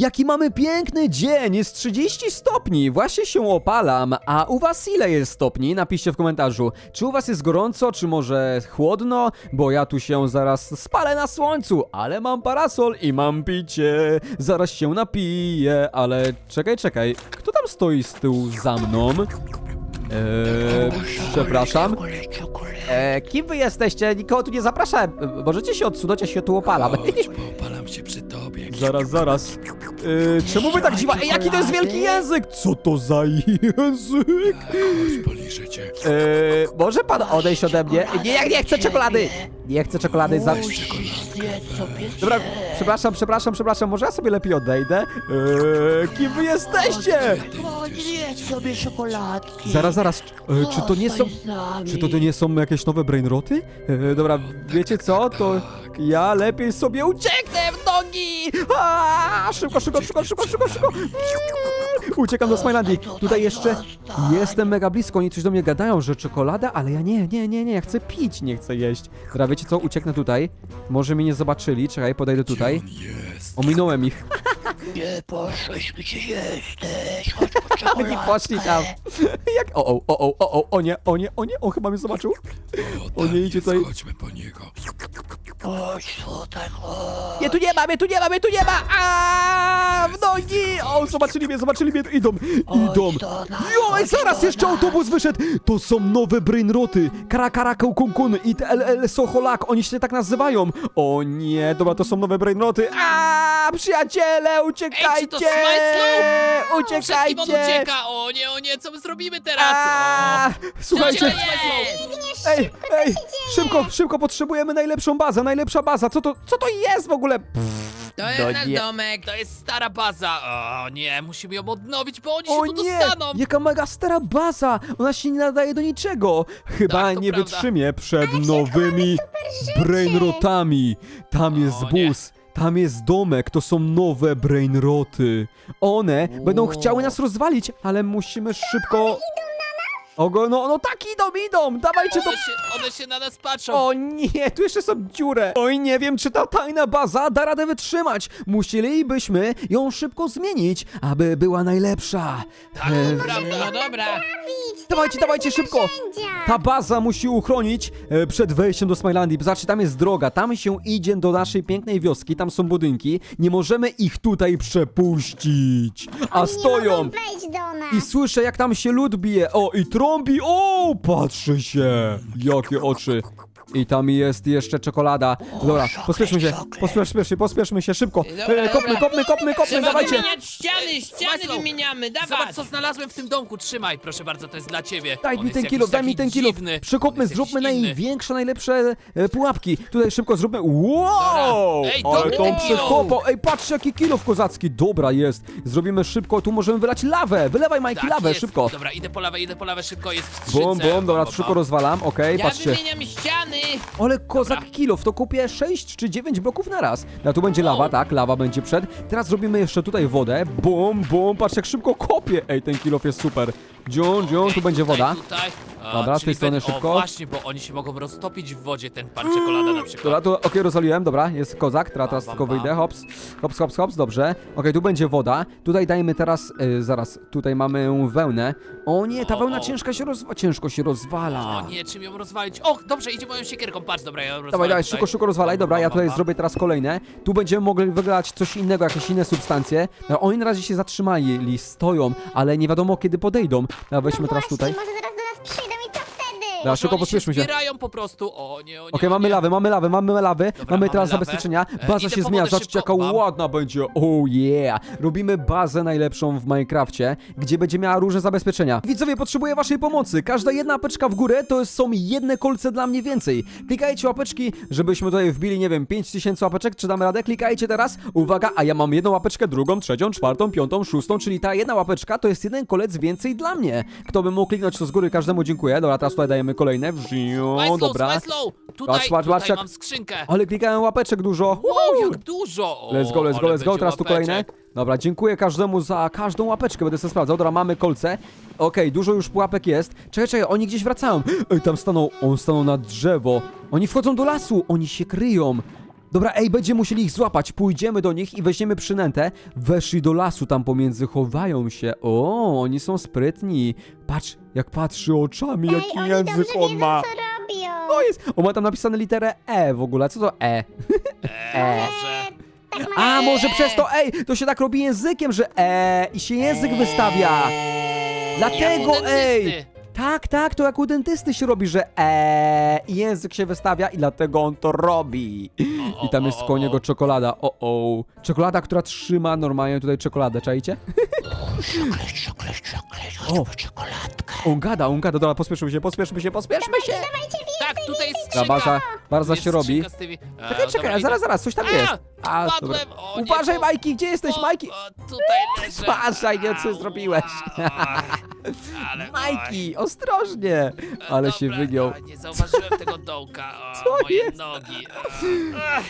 Jaki mamy piękny dzień, jest 30 stopni, właśnie się opalam, a u was ile jest stopni? Napiszcie w komentarzu, czy u was jest gorąco, czy może chłodno, bo ja tu się zaraz spalę na słońcu, ale mam parasol i mam picie, zaraz się napiję, ale czekaj, czekaj, kto tam stoi z tyłu za mną? Eee, przepraszam. Eee, kim wy jesteście? Nikogo tu nie zapraszałem. E, Możecie się odsunąć, ja się tu opalam. Chodź, popalam się tobie. Zaraz, zaraz. Yy, czemu wy tak dziwa? Ej, jaki to jest wielki język? Co to za język? Cię. Yy, może pan odejść ode mnie? Nie, ja nie chcę czekolady! Nie chcę czekolady za... Dobra, przepraszam, przepraszam, przepraszam, może ja sobie lepiej odejdę? Yy, kim wy jesteście? Sobie czekoladki. Zaraz, zaraz, yy, czy to nie są... Zostań z nami. Czy to, to nie są jakieś nowe brainroty? Yy, dobra, wiecie co? To ja lepiej sobie ucieknę nogi! Szybko, szybko, szybko, szybko, szybko, szybko! Uciekam do Smilandii. Tutaj jeszcze jestem mega blisko. Oni coś do mnie gadają, że czekolada, ale ja nie, nie, nie, nie. Ja chcę pić, nie chcę jeść. Dobra, wiecie co? Ucieknę tutaj. Może mnie nie zobaczyli. Czekaj, podejdę tutaj. Ominąłem ich. Nie poszłeś, gdzie jesteś. Chodź po czekoladkę. poszli tam. Jak? O, o, o, o, o, o, o nie, o nie, o nie. On chyba mnie zobaczył. O, nie, idzie tutaj. Chodźmy po niego. Chodź tutaj, chodź. Nie, tu nie ma, mnie tu nie ma, mnie tu nie ma! Aaaa, w nogi! O, zobaczyli mnie, zobaczyli mnie, idą, idą. do nas, chodź zaraz, do jeszcze nas. autobus wyszedł! To są nowe brainroty! Karakara Kunkun i LL Socholak, oni się tak nazywają! O nie, dobra, to są nowe brainroty! Przyjaciele, uciekajcie! Ej, czy to Smajslow? Przed kim on Uciekajcie! ucieka? O nie, o nie, co my zrobimy teraz? A. Słuchajcie, się dzieje? ej, ej, szybko, szybko potrzebujemy najlepszą bazę, najlepsza baza, co to, co to jest w ogóle? To jest No nasz nie. domek, to jest stara baza. O nie, musimy ją odnowić, bo oni O się tu nie! dostaną. Jaka mega stara baza! Ona się nie nadaje do niczego! Chyba Tak, to nie prawda. wytrzymie przed nowymi brainrotami! Tam jest O, nie. bus, tam jest domek, to są nowe brainroty. One będą chciały nas rozwalić, ale musimy szybko... Ogo, no, no tak idą, idą! Dawajcie to One się, one się na nas patrzą. o nie, tu jeszcze są dziurę. Oj, nie wiem, czy ta tajna baza da radę wytrzymać. Musielibyśmy ją szybko zmienić, aby była najlepsza. Tak, E, prawda. No dobra. Dawajcie, dawajcie szybko! Ta baza musi uchronić e, przed wejściem do Smilandii. Zobaczcie, tam jest droga, tam się idzie do naszej pięknej wioski, tam są budynki. Nie możemy ich tutaj przepuścić. A stoją! Wejdź do nas. I słyszę, jak tam się lud bije. O, i trąbi. O, patrzy się. Jakie oczy. I tam jest jeszcze czekolada. Dobra, pospieszmy się, pospieszmy się, pospieszmy się, szybko. Dobra, E, kopmy, dobra. kopmy, kopmy, kopmy, Trzeba dawajcie. wymieniać ściany, ściany Smajslow, wymieniamy, Zobacz, dawaj! co znalazłem w tym domku. Trzymaj, proszę bardzo, to jest dla ciebie. Daj On mi jest ten jakiś kilo, daj mi taki ten kilo. dziwny. On Przekopmy, jest zróbmy jakiś inny. największe, najlepsze e, pułapki. Tutaj szybko zróbmy. Wow! Dobra. Ej, Ale dobry tą ten kilo. przekopał. Ej, patrz jaki kilo kozacki. Dobra jest. Zrobimy szybko, tu możemy wylać lawę. Wylewaj Majki Tak lawę, jest. szybko. Dobra, idę po lawę, idę po lawę, szybko jest w skrzynce. Bum, bum, dobra, szybko rozwalam, okej, Ja patrzcie. wymieniam ściany! Ale kozak kilo, to kupię 6 czy 9 bloków na raz. No tu będzie lawa, tak, lawa będzie przed. Teraz zrobimy jeszcze tutaj wodę. Bum, bum, patrz jak szybko kopie. Ej, ten kilof jest super. Dziun, dziun, tu Okej, będzie woda. Tutaj. A, Dobra, z czyli tej strony szybko. O, właśnie, bo oni się mogą roztopić w wodzie, ten pan czekolada na przykład. Dobra, to okej, rozwaliłem, dobra, jest kozak, teraz, teraz Bam, tylko bam, wyjdę, hops, hops, hops, hops, dobrze. Okej, tu będzie woda, tutaj dajmy teraz, y, zaraz, tutaj mamy wełnę. O nie, ta O, wełna o. ciężka się rozwa ciężko się rozwala. O nie, czym ją rozwalić? O, dobrze, idzie moją siekierką, patrz, dobra, ja ją rozwalam Dawaj, dawaj, tutaj. szybko, szybko rozwalaj, Bam, dobra, bam, ja bam, tutaj bam. zrobię teraz kolejne. Tu będziemy mogli wygrać coś innego, jakieś inne substancje. No, oni na razie się zatrzymali, stoją, ale nie wiadomo kiedy podejdą. No, weźmy teraz tutaj. Może zaraz do nas przyjdą? Dobra, Może szybko oni pospieszmy się. zbierają po prostu, o nie, o nie, Okej, o mamy nie. lawę, mamy lawę, mamy lawę, mamy mamy teraz lawę. zabezpieczenia. E, Baza idę się po zmienia, wodę zobaczcie szybko. jaka Bam. ładna będzie. Oh yeah! Robimy bazę najlepszą w Minecrafcie, gdzie będzie miała różne zabezpieczenia. Widzowie, potrzebuję waszej pomocy. Każda jedna łapeczka w górę to są jedne kolce dla mnie więcej. Klikajcie łapeczki, żebyśmy tutaj wbili, nie wiem, 5000 łapeczek, czy damy radę? Klikajcie teraz. Uwaga, a ja mam jedną łapeczkę, drugą, trzecią, czwartą, piątą, szóstą, czyli ta jedna łapeczka to jest jeden kolec więcej dla mnie. Kto by mógł kliknąć, to z góry każdemu dziękuję. Dobra, teraz tutaj dajemy kolejne. Wziu, dobra. Smajslow, tutaj, Patrz, patrz, tutaj patrz, jak- mam skrzynkę. Ale klikałem łapeczek dużo. Wow, jak dużo! O, Let's go, let's go, ale let's go. będzie Teraz tu kolejne. Dobra, dziękuję każdemu za każdą łapeczkę. Będę sobie sprawdzał. Dobra, mamy kolce. Okej, dużo już pułapek jest. Czekaj, czekaj, oni gdzieś wracają. Ej, tam stanął, on stanął na drzewo. Oni wchodzą do lasu, oni się kryją. Dobra, ej, będziemy musieli ich złapać. Pójdziemy do nich i weźmiemy przynętę. Weszli do lasu tam pomiędzy, chowają się. O, oni są sprytni. Patrz, jak patrzy oczami, Ej, jaki oni język dobrze on wiedzą, ma. co robią. O, jest. On ma tam napisane literę E w ogóle. Co to E? E, może... Tak A, może przez to, ej, to się tak robi językiem, że E i się język wystawia. Dlatego, Jak u ej. dentysty. Tak, tak, to jak u dentysty się robi, że E i język się wystawia i dlatego on to robi. O, I tam o, jest o, koło o. niego czekolada. O, o. Czekolada, która trzyma normalnie tutaj czekoladę, czajcie? Czoklet, czoklet, O. chodź po czekoladkę. On gada, on gada, dobra, pospieszmy się, pospieszmy się, pospieszmy się. Tak, tutaj jest baza, bardzo Tu się robi. skrzynka z tymi... E, Czekaj, dobra, czekaj, idę. zaraz, zaraz, coś tam jest. A, dobra. O nie, Uważaj, Majki, gdzie jesteś, o, Majki? o, Tutaj leżę. Uważaj, nie, co Au, zrobiłeś. a, Ale, Majki, ostrożnie. oj. Ale Dobra, się wygiął. a, Nie zauważyłem tego dołka. O, Co moje jest? nogi. E,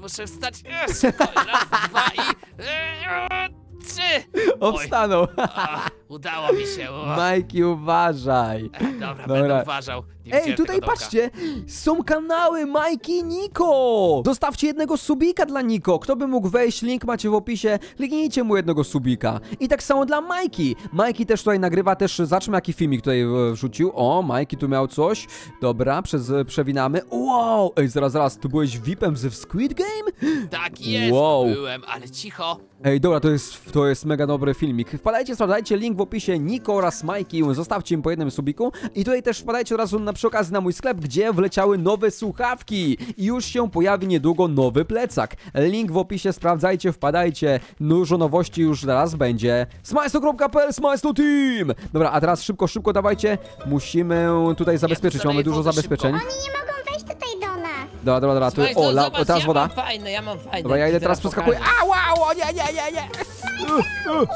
muszę wstać. Szybko. Raz, dwa i... e, Trzy. Oj. wstanął. A, udało mi się. O. Majki, uważaj. Dobra, Dobra. będę uważał. Nie Ej, widziałem tutaj tego dołka. patrzcie, są kanały Majki i Niko. Zostawcie jednego subika dla Niko. Kto by mógł wejść, link macie w opisie. Kliknijcie mu jednego subika. I tak samo dla Majki. Majki też tutaj nagrywa, też zobaczmy jaki filmik tutaj e, wrzucił. O, Majki tu miał coś. Dobra, przez, przewinamy. Wow, ej, zaraz, zaraz, ty byłeś VIP-em ze Squid Game? Tak jest, Wow. byłem, ale cicho. Ej, dobra, to jest, to jest mega dobry filmik. Wpadajcie, sprawdzajcie link w opisie Niko oraz Majki. Zostawcie im po jednym subiku. I tutaj też wpadajcie od razu na, przy okazji na mój sklep, gdzie wleciały nowe słuchawki. I już się pojawi niedługo nowy plecak. Link w opisie, sprawdzajcie, wpadajcie. Dużo nowości już zaraz będzie. Smajsto.pl, Smajsto Team! Dobra, a teraz szybko, szybko dawajcie. Musimy tutaj zabezpieczyć, mamy dużo zabezpieczeń. Oni nie mogą wejść tutaj do nas. Dobra, dobra, dobra, tu, Słuchaj, o, la, o, teraz ja woda. mam fajne, ja mam fajne. Dobra, ja idę teraz przeskakuję. pokażę. A, wow, o, nie, nie, nie, nie.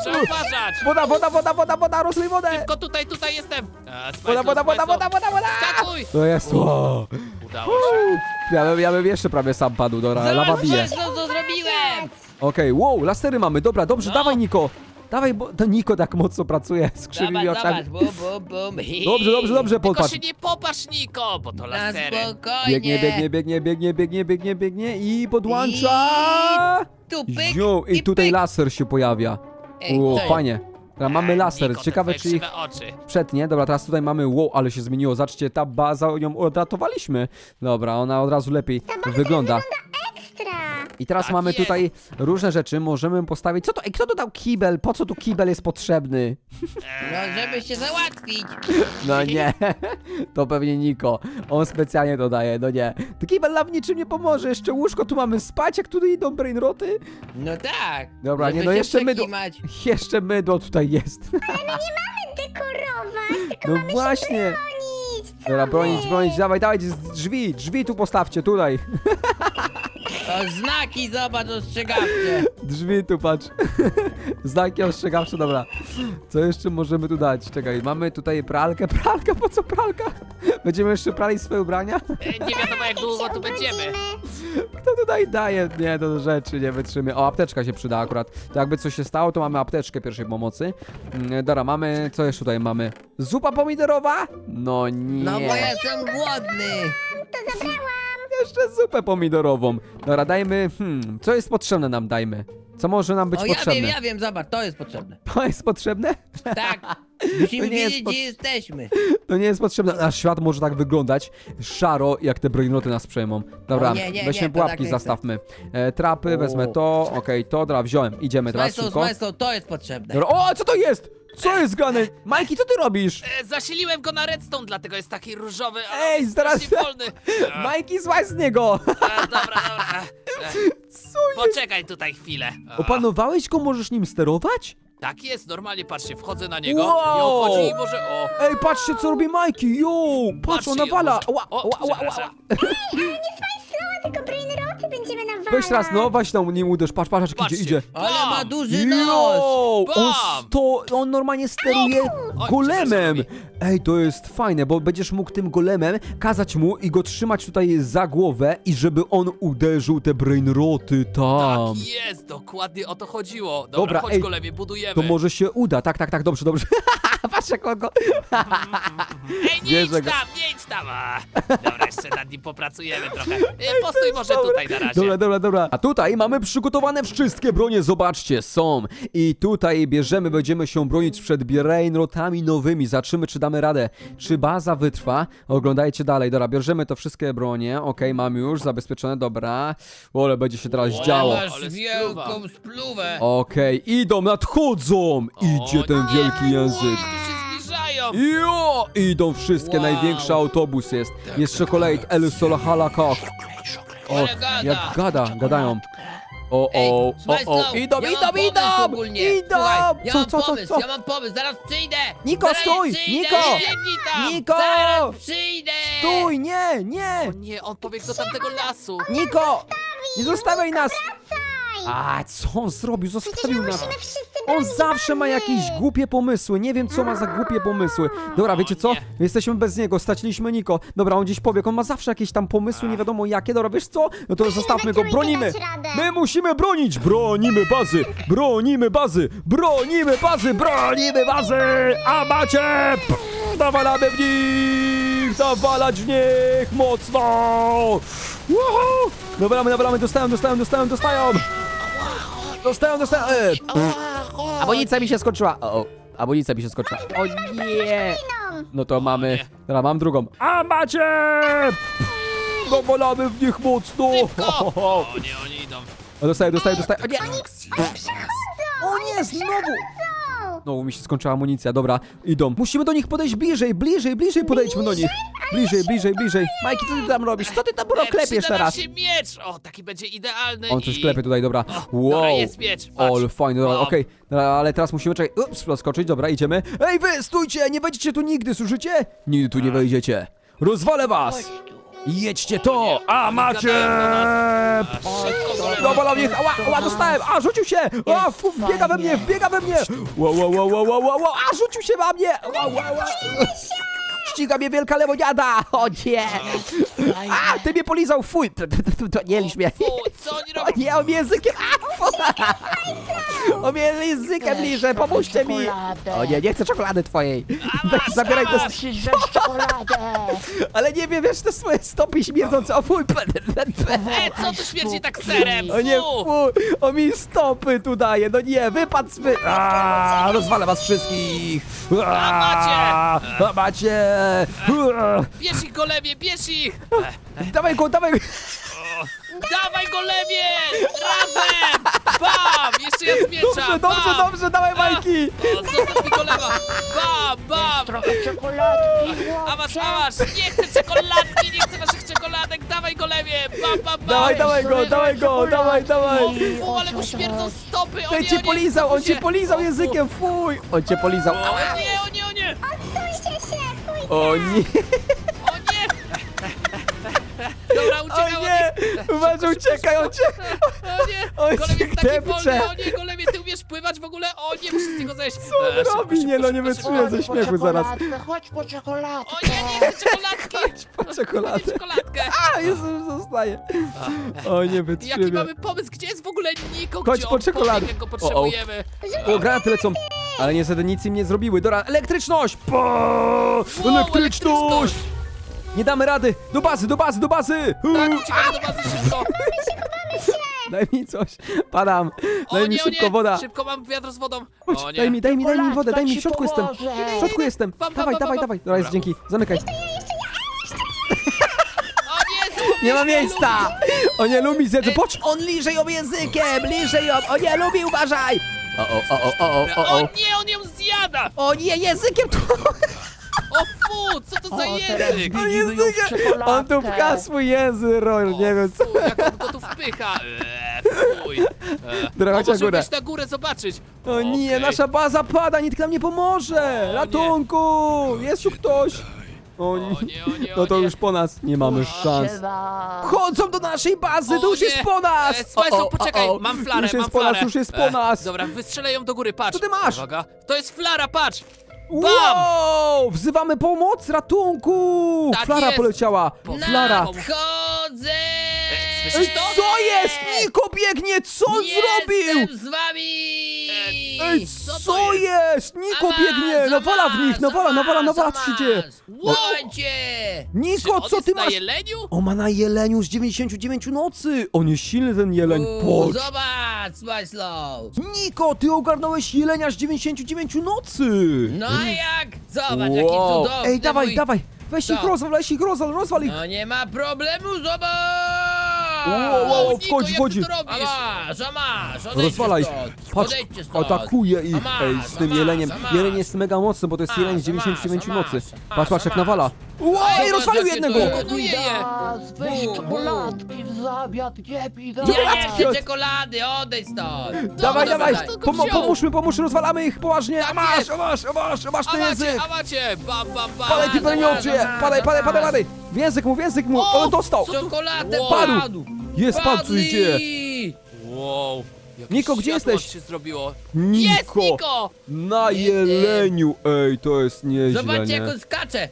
Trzeba uważać. Woda, woda, woda, woda, woda, rozlej wodę! Tylko tutaj, tutaj jestem. A, Woda, woda, woda, woda, woda, woda! Skakuj. To jest, wow. Udało się. Ja bym, ja bym jeszcze prawie sam padł, dobra, lawa Zobacz, bije. co co zrobiłem! Okej, wow, lasery mamy, dobra, dobrze, No. dawaj Niko. Dawaj, bo to Niko tak mocno pracuje z krzywymi Zobacz, oczami. zobacz, bum, bum, bum. Dobrze, dobrze, dobrze, Tylko popatrz. się nie popatrz, Niko, bo to Na lasery. spokojnie. Biegnie, biegnie, biegnie, biegnie, biegnie, biegnie, biegnie i podłącza. Tu pyk Ziu, i tutaj pyk. laser się pojawia. Ej, jest- fajnie. Dobra, mamy laser, Niko, te ciekawe twoje czy ich krzywe oczy. przetnie. Dobra, teraz tutaj mamy, wow, ale się zmieniło. Zobaczcie, ta baza, ją odratowaliśmy. Dobra, ona od razu lepiej wygląda. Ekstra. I teraz Tak mamy jest. tutaj różne rzeczy, możemy postawić. Co to? Ej, kto dodał kibel? Po co tu kibel jest potrzebny? No, żeby się załatwić. No nie, to pewnie Niko. On specjalnie dodaje, no nie. To kibel nam w niczym nie pomoże. Jeszcze łóżko tu mamy spać, jak tutaj idą brainroty. No tak. Dobra, żeby nie, no się jeszcze mydło. przekimać. Jeszcze mydło tutaj jest. Dekorować, tylko No mamy właśnie. się bronić. Co Dobra, wy? bronić, bronić, dawaj, dawaj, z- drzwi, drzwi tu postawcie, tutaj. O, znaki, zobacz, ostrzegawcze. Drzwi tu patrz. Znaki ostrzegawcze, dobra. Co jeszcze możemy tu dać? Czekaj, mamy tutaj pralkę. Pralka, po co pralka? Będziemy jeszcze prali swoje ubrania? E, Nie wiadomo jak długo tu będziemy. Kto tutaj daje? Nie, to rzeczy nie wytrzymy. O, apteczka się przyda akurat. To jakby coś się stało, to mamy apteczkę pierwszej pomocy. Mm, Dobra, mamy, co jeszcze tutaj mamy? Zupa pomidorowa? No nie. No bo ja jestem głodny. To zabrałam. Jeszcze zupę pomidorową. Dobra, dajmy, hmm, co jest potrzebne nam, dajmy. Co może nam być O, ja potrzebne? wiem, ja wiem, zobacz, to jest potrzebne. To jest potrzebne? Tak. Musimy To nie jest wiedzieć, pot- gdzie jesteśmy. To nie jest potrzebne. Nasz świat może tak wyglądać szaro, jak te broinoty nas przejmą. Dobra, O nie, nie, weźmy nie, to pułapki, tak nie zastawmy. E, trapy, O. wezmę to, okej, to, dobra, wziąłem. Idziemy teraz Smajsą, szybko. smajsą, to jest potrzebne. Dobra, o, co to jest? Co jest grane? Majki, co ty robisz? E, Zasiliłem go na redstone, dlatego jest taki różowy, ale Ej, jest zaraz- strasznie wolny. E, Majki, złaź z niego! e, Dobra, dobra. E, Co Poczekaj tutaj chwilę. E, Opanowałeś go, możesz nim sterować? Tak jest, normalnie, patrzcie, wchodzę na niego Wow! i i może... O, Ej, patrzcie, co robi Majki, jo! Patrz, Patrzcie, ona wala! może- Ła, o, przepraszam. Weź raz, no, weź tam nim uderz, patrz, patrz, jak idzie, Patrzcie. idzie. Ale ma Bam! duży nos. Jo! On, Bam! sto, on normalnie steruje Oj, golemem! przepraszam. Ej, to jest fajne, bo będziesz mógł tym golemem kazać mu i go trzymać tutaj za głowę i żeby on uderzył te brainroty tam. Tak jest, dokładnie o to chodziło. Dobra, Dobra, chodź ej, golemie, budujemy. To może się uda, tak, tak, tak, dobrze, dobrze. Patrz jak on go... Ej, nie Bierze idź go. tam, nie idź tam! A, dobra, jeszcze nad nim popracujemy trochę. E, Postój może tutaj na razie. Dobra, dobra, dobra. A tutaj mamy przygotowane wszystkie bronie, zobaczcie, są. I tutaj bierzemy, będziemy się bronić przed brainrotami nowymi. Zobaczymy, czy damy radę. Czy baza wytrwa? Oglądajcie dalej. Dobra, bierzemy to wszystkie bronie. Okej, mam już zabezpieczone, dobra. Ole, będzie się teraz działo. ale Masz wielką spluwę. Okej, idą, nadchodzą! Idzie O ten nie, wielki język. Zbliżają! Jo! Idą wszystkie, Wow. największy autobus jest. Jest czekolade, El Solahalaka. O, Ale gada. jak gada, gadają. O, Ej, o, o, słuchaj, o, Slow, idą, ja idą, pomysł idą! ogólnie. Idą! Ja Co, mam co, co, pomysł, co? ja mam pomysł, zaraz przyjdę! Niko, zaraz stój! Przyjdę. Niko! Biegnij tam! Niko! Zaraz przyjdę! Stój, nie, O nie! nie, on pobiegł do tamtego lasu. Niko! Nie zostawiaj nas! A, co on zrobił? Zostawił nas. Musimy wszyscy On zawsze ma jakieś głupie pomysły. Nie wiem, co ma za głupie pomysły. Dobra, wiecie co? Jesteśmy bez niego, straciliśmy Niko. Dobra, on gdzieś pobiegł. On ma zawsze jakieś tam pomysły, nie wiadomo jakie. Dobra, wiesz co? No to zostawmy go, bronimy. My musimy bronić. Bronimy bazy, bronimy bazy, bronimy bazy, bronimy bazy. A macie! Nawalamy w nich! Nawalać w nich mocno! Woohoo! Nawalamy, nawalamy, dostają, dostają, dostają, dostają! Dostają, dostają! E, Amunicja mi się skończyła. O, o, amunicja mi się skończyła. O nie! No to mamy. Dobra, mam drugą. A macie! Dowalamy w nich mocno! O nie, oni idą. O, dostaję, dostaję, dostaję. O nie! Przechodzą! O nie, znowu! Znowu mi się skończyła amunicja, dobra, idą. Musimy do nich podejść bliżej, bliżej, bliżej podejdźmy do nich. Bliżej, bliżej, bliżej. Majki, co ty tam robisz? Co ty tam E, klepiesz przyda nam teraz? się miecz! O, taki będzie idealny On coś i... klepie tutaj, dobra. Wow. dobra, jest miecz, patrz. O, ale fajnie, dobra, okej. Ale teraz musimy czekać. Ups, skoczyć, dobra, idziemy. Ej, wy, stójcie, nie wejdziecie tu nigdy, słyszycie? Nigdy tu nie wejdziecie. Rozwalę was! Jedźcie to! A macie! Go No mnie, ała, ała, dostałem! A, rzucił się! A, fu, wbiega we mnie, wbiega we mnie! Wow, wow, wow, wow, wow, wow, wow, a, rzucił się we mnie! Wow, wow, wow. Ściga mnie wielka lemoniada! O nie! A, ty mnie polizał, fuj! To, to, to, to nie licz mnie. Fu, co oni O robią? nie, on mnie językiem... A, fu. On mnie językiem liże, pomóżcie mi! O nie, nie chcę czekolady twojej! Weź, zabieraj to... czekoladę. Ale nie wiem, wiesz, te swoje stopy śmierdzące, o fuj! E, co tu śmierdzi tak serem? O nie, Fu. fu, on mi stopy tu daje, no nie, wypadł z wy... Aaaa, rozwalę was wszystkich! Aaaa, A macie! Ua, Bierz ich, golemie, bierz ich! Dawaj go, dawaj go! Dawaj, golemie! Razem! Bam! Jeszcze ja z miecza! Dobrze, dobrze, bam! dobrze, dawaj Majki! O, zostaw mi golema! Bam, bam! Trochę czekoladki, A masz, chłopcze. a masz! Nie chcę czekoladki, nie chcę waszych czekoladek! Dawaj, golemie! Bam, bam, bam! Dawaj, dawaj go, dawaj go, dawaj, dawaj! fu, ale mu śmierdzą stopy! O Ten nie, cię nie, polizał, on cofuj cię polizał językiem, fuj! On cię polizał. O nie! O nie, O nie! Dobra, o uciekał nie! Uważaj, uciekaj, cię... O nie! Golem jest taki depcze. wolny! O nie, golemie, ty umiesz pływać w ogóle? O nie, muszę z niego zejść! Co E, on szybko, robi? szybko, Nie no, nie wytrzymuję ze śmiechu zaraz. Chodź po czekoladkę. O nie, nie chcę czekoladki! Po czekoladę. Czekoladkę! A, Jezus, zostaje. O, nie Jaki wytrzymuję. mamy pomysł? Gdzie jest w ogóle Niko? Chodź Gdzie po on czekoladę. pobiegł, jak go O, o. potrzebujemy? O, granaty lecą. Ale niestety nic im nie zrobiły. Dobra, elektryczność! Po! Elektryczność! Nie damy rady! Do bazy, do bazy, do bazy! Tak, uciekamy do bazy szybko! Daj mi coś. Padam. O Daj mi nie, o szybko nie! woda. Szybko mam wiatr z wodą! Chodź, O nie! daj mi, daj mi, daj mi wodę, daj mi, w ci środku jestem. W środku jestem. Dawaj, dawaj, dawaj. Dobra, jest, dzięki. Zamykaj. O nie! Nie ma miejsca! O nie, lubi zjedzę. Patrz, on liże ją językiem, liże ją. O nie, lubi, uważaj! O, o, o, o, o, o, O o. nie, on ją zjada! O nie, językiem tu. O fu, co to za O, teraz język? W językiem. On tu pcha swój język, Royal, nie wiem co. Fu, jak on go tu wpycha! Eee, fuj! Eee, Dobra, o, chodź na górę. wejść na górę zobaczyć! O nie, Okej. nasza baza pada, nikt nam nie pomoże! O Ratunku! Jest tu ktoś! O O nie, o nie, o no to nie. już po nas, nie mamy szans. Chodzą do naszej bazy, O to już nie. jest po nas! E, Smajslu, O, o, poczekaj, o, o. mam flarę, Już jest mam po flarę. nas, już jest po E, nas! Dobra, wystrzelę ją do góry, patrz! Co ty masz? Uwaga, to jest flara, patrz! Bam! Wow! Wzywamy pomoc, ratunku! Tak Flara jest. poleciała! Flara! Nadchodzę! E, Ej, słyszysz to? co jest? Niko biegnie, co on zrobił? Jestem z wami! Ej, Co co, to jest? Niko biegnie! Nawala w amas, nich, nawala, nawala, nawala przyjdzie! amas. Łajcie! Czy Niko, co ty na masz? jeleniu? O, ma na jeleniu z 99 nocy! On jest silny ten jeleń, Uuu, patrz! Zobacz, Smajslow! Niko, ty ogarnąłeś jelenia z 99 nocy! No a jak? Zobacz, jaki Wow. cudowny Ej, dawaj, mój... dawaj! Weź Co? ich rozwal, weź ich rozwal, rozwal ich! No nie ma problemu, zobacz! Wow, wow, wchodzi, wchodzi. ty to A robisz? masz, a masz, odejdźcie Rozwalaj! stąd, Patrz, odejdźcie stąd. atakuje ich! Ej, z tym jeleniem. a masz. Jeleń jest mega mocny, bo to jest Masz, jeleń z a masz, 99 a nocy. masz, a Patrz, patrz jak nawala. Ej, Zobacz, rozwalił jakie jednego! to- Pokonuje je! Midas, weź Bu, bu. czekoladki w zamian, gdzie Midas? Ja nie chcę Piotr. czekolady, odejdź stąd! Dawaj, Dobra, dawaj! Pomo wziął. pomóżmy, pomóżmy, rozwalamy ich poważnie! A Tak masz, jest. a masz, a masz, a masz ten macie, język! a macie! Bam, bam, bam! Padaj, ty nie zobacz, Padaj, padaj, padaj, padaj! W język mu, w język mu! O, On dostał! Czekoladę Wow. Padł. Jest, padł, co Padli! idzie! Wow! Jakieś Niko, gdzie światło jesteś? się zrobiło. Jest Niko! Niko! Na Nie, nie. jeleniu! Ej, to jest nieźle, Zobaczcie nie? jak on skacze!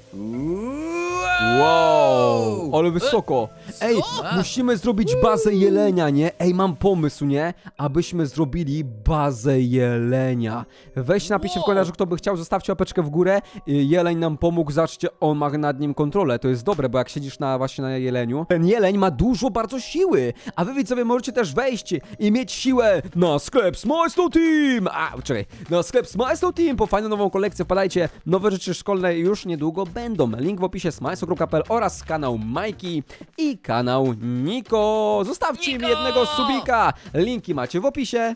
Wow, ale wysoko. Ej, musimy zrobić bazę jelenia, nie? Ej, mam pomysł, nie? Abyśmy zrobili bazę jelenia. Weź napiszcie w Wow. komentarzu, kto by chciał, zostawcie łapeczkę w górę. Y, Jeleń nam pomógł, zobaczcie, on ma nad nim kontrolę. To jest dobre, bo jak siedzisz na właśnie na jeleniu, ten jeleń ma dużo bardzo siły. A wy widzowie możecie też wejść i mieć siłę na sklep Smile Team! A, czekaj, na sklep Smile Team po fajną nową kolekcję wpadajcie. Nowe rzeczy szkolne już niedługo będą. Link w opisie smile.pl oraz kanał Majki i kanał Niko. Zostawcie mi Niko! jednego subika. Linki macie w opisie.